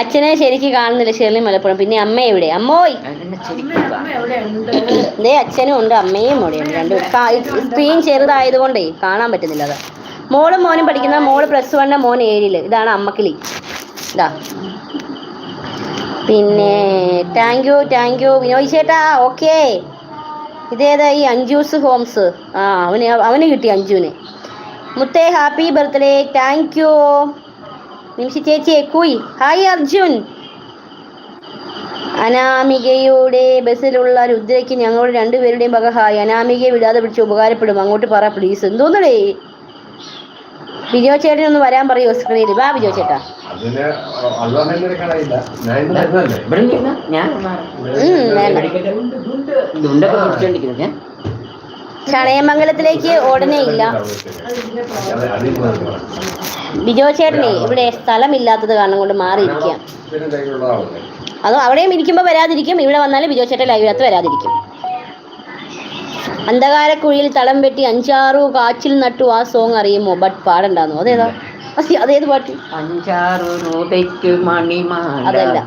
അച്ഛനെ ശരിക്ക് കാണുന്നില്ല. ഷെർലി മലപ്പുറം. പിന്നെ അമ്മ എവിടെ? അമ്മോയ് ഇതേ ദേ അച്ഛനും ഉണ്ട് അമ്മയും ഉണ്ട് രണ്ടുപേരും സ്ക്രീൻ ചെറുതായതുകൊണ്ടേ കാണാൻ പറ്റുന്നില്ല അത്. മോളും മോനും പഠിക്കുന്ന മോൾ പ്ലസ് വണ്ണ് മോൻ ഏഴിൽ. ഇതാണ് അമ്മക്കിളി. ഇതാ പിന്നെ thank you thank you Vinoy ചേട്ടാ ഓക്കേ ഇതേതാ ഈ അഞ്ജൂസ് ഹോംസ്? ആ അവന് അവന് കിട്ടി അഞ്ജുവിന്. മുത്തേ happy birthday thank you Nimisha ചേച്ചിയെ കൂയി. ഹായ് അർജുൻ. അനാമികയുടെ ബസ്സിലുള്ള രുദ്രയ്ക്ക് ഞങ്ങളുടെ രണ്ടുപേരുടെയും വക ഹായ് അനാമികയെ വിടാതെ പിടിച്ച് ഉപകാരപ്പെടും. അങ്ങോട്ട് പറ പ്ലീസ് എന്തോന്നടേ? വിജയോ ചേട്ടൻ ഒന്ന് വരാൻ പറയോ സ്ക്രീനിൽ വാ വിജയോ ചേട്ടാ. ചണയമംഗലത്തിലേക്ക് ഉടനെ ഇല്ല. വിജയോ ചേട്ടനെ ഇവിടെ സ്ഥലമില്ലാത്തത് കാരണം കൊണ്ട് മാറിയിരിക്കുക പിന്നെ അത് അവിടെയും ഇരിക്കുമ്പോൾ വരാതിരിക്കും ഇവിടെ വന്നാലും ബിജോ ചേട്ടൻ ലൈവിനകത്ത് വരാതിരിക്കും. അന്ധകാരക്കുഴിയിൽ തളം വെട്ടി അഞ്ചാറു കാച്ചിൽ നട്ടു ആ സോങ് അറിയുമോ? ബട്ട് പാടണ്ടാന്നു? അതേതാ? അതേത് പാട്ട്? അഞ്ചാറ് രൂപയ്ക്ക് അതല്ല.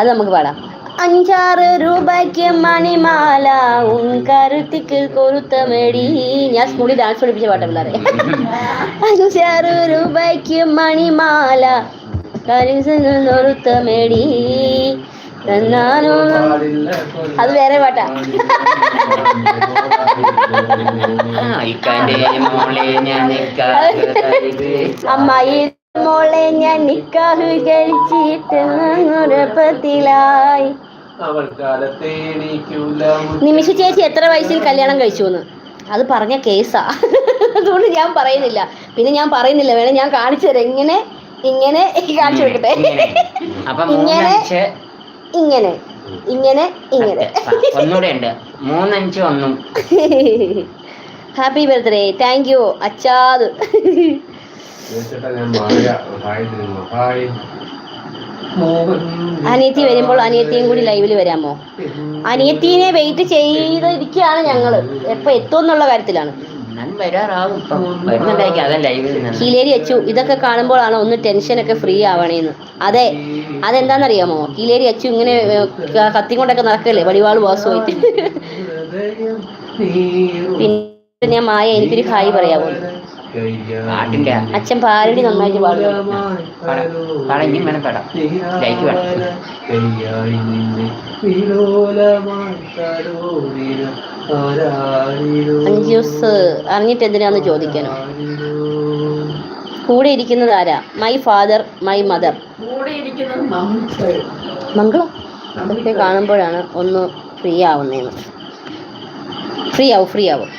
അത് നമുക്ക് പാടാം. അഞ്ചാറ് രൂപയ്ക്ക് മണിമാല. ഉൻ കരുത്തിക്ക് കൊറുത്ത മേടി. ഞാൻ സ്കൂളിൽ ഡാൻസ് പഠിപ്പിച്ച പാട്ട് പിള്ളേരെ. അഞ്ചാറ് രൂപയ്ക്ക് മണിമാല. കരുത്തമേടി കൊരുത്ത മേടി. തന്നാനോ അത് വേറെ പാട്ടാ. അമ്മായി മോളെ ഞാൻ നിക്കാഹ് കഴിച്ചിട്ട് ഉറപ്പത്തിലായി നിമിഷ ചേച്ചി എത്ര വയസ്സിൽ കല്യാണം കഴിച്ചു എന്ന് അത് പറഞ്ഞ കേസാ. അതുകൊണ്ട് ഞാൻ പറയുന്നില്ല. പിന്നെ ഞാൻ പറയുന്നില്ല. വേണേ ഞാൻ കാണിച്ചു തരാം. ഇങ്ങനെ ഇങ്ങനെ കാണിച്ചു കൊടുക്കട്ടെ. ഇങ്ങനെ ഇങ്ങനെ. ഇങ്ങനെ ഇങ്ങനെ ഒന്നുകൂടെ ഉണ്ട്. മൂന്നഞ്ച് ഒന്നും. ഹാപ്പി ബർത്ത്ഡേ താങ്ക് യു അച്ചാത് ഹായ്. അനിയത്തി വരുമ്പോൾ അനിയത്തിയും കൂടി ലൈവിൽ വരാമോ? അനിയത്തിനെ വെയിറ്റ് ചെയ്തിരിക്കുകയാണ് ഞങ്ങൾ. എപ്പോ എത്തുമെന്നുള്ള കാര്യത്തിലാണ്. വരുന്നുണ്ടായിരിക്കും അതാ ലൈവിൽ കീലേരി അച്ചു ഇതൊക്കെ കാണുമ്പോഴാണ് ഒന്ന് ടെൻഷനൊക്കെ ഫ്രീ ആവണേന്ന്? അതെ അതെന്താണെന്നറിയാമോ? കീലേരി അച്ചു ഇങ്ങനെ കത്തി കൊണ്ടൊക്കെ നടക്കല്ലേ? വടിവാൾ വാസുമായിട്ട് പിന്നെ ഞാൻ മായ എനിക്കൊരു ഹായ് പറയാമോ? പാട്ടിന്റെ അച്ഛൻ പാരടി നന്നായിട്ട് പാടും. പാടാം ഇനിയും വേണം പാടാം. ലൈക്ക് വേണം അഞ്ച് ദിവസം അറിഞ്ഞിട്ട് എന്തിനാന്ന് ചോദിക്കാനോ കൂടെ ഇരിക്കുന്നത് ആരാ? മൈ ഫാദർ മൈ മദർ മംഗളം അതൊക്കെ കാണുമ്പോഴാണ് ഒന്ന് ഫ്രീ ആവുന്നതെന്ന് ഫ്രീ ആവും ഫ്രീ ആവും.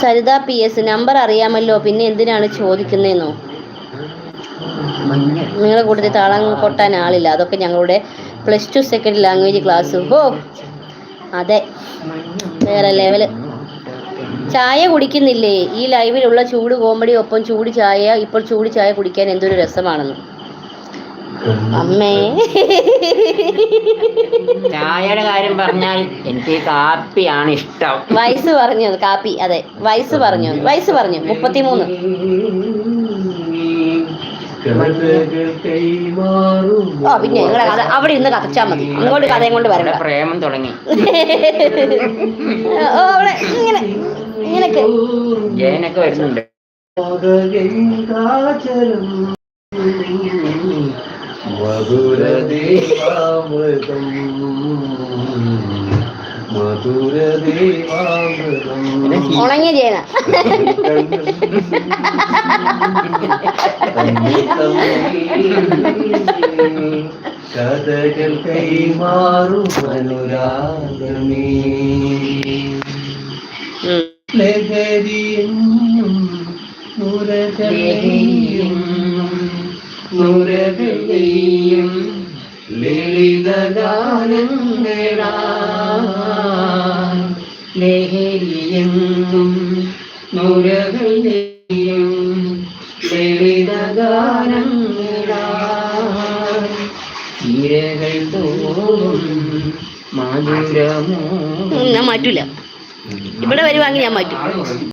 സരിത പി എസ് നമ്പർ അറിയാമല്ലോ പിന്നെ എന്തിനാണ് ചോദിക്കുന്നതെന്നോ നിങ്ങളെ കൂട്ടത്തിൽ താളം കൊട്ടാൻ ആളില്ല. അതൊക്കെ ഞങ്ങളുടെ plus two second language class ഓ അതെ. വേറെ ലെവൽ ചായ കുടിക്കുന്നില്ലേ? ഈ ലൈവിലുള്ള ചൂട് കോമഡി ഒപ്പം ചൂട് ചായ ഇപ്പോൾ ചൂട് ചായ കുടിക്കാൻ എന്തൊരു രസമാണെന്ന്. അമ്മേ. ചായയുടെ കാര്യം പറഞ്ഞാൽ എനിക്ക് കാപ്പിയാണ് ഇഷ്ടം. വയസ്സ് പറഞ്ഞു കാപ്പി. അതെ വയസ്സ് പറഞ്ഞു വയസ്സ് പറഞ്ഞു മുപ്പത്തിമൂന്ന്. ഓ പിന്നെ നിങ്ങളെ കഥ അവിടെ ഇന്ന് കഥച്ചാ മതി. അങ്ങോട്ട് കഥയും കൊണ്ട് വരണം വരണ്ട പ്രേമം തുടങ്ങി. ഓ അവിടെ ഇങ്ങനെ ഇങ്ങനൊക്കെ ജയനൊക്കെ വരുന്നുണ്ട്. മധുരദേവാമൃതം മധുരദേവാമൃതം ഉണങ്ങിയ ചേന. കഥകൾ കൈമാറും അനുരാഗമേ. നുരകളെയും നുരകളെയും ലളിതഗാനങ്ങളാ ലഹരിയെങ്ങും നുരകളെയും ഇരകൾ തോറും മധുരമോ? ഞാൻ മാറ്റൂല. ഇവിടെ വരുവാങ്ങി ഞാൻ മാറ്റും.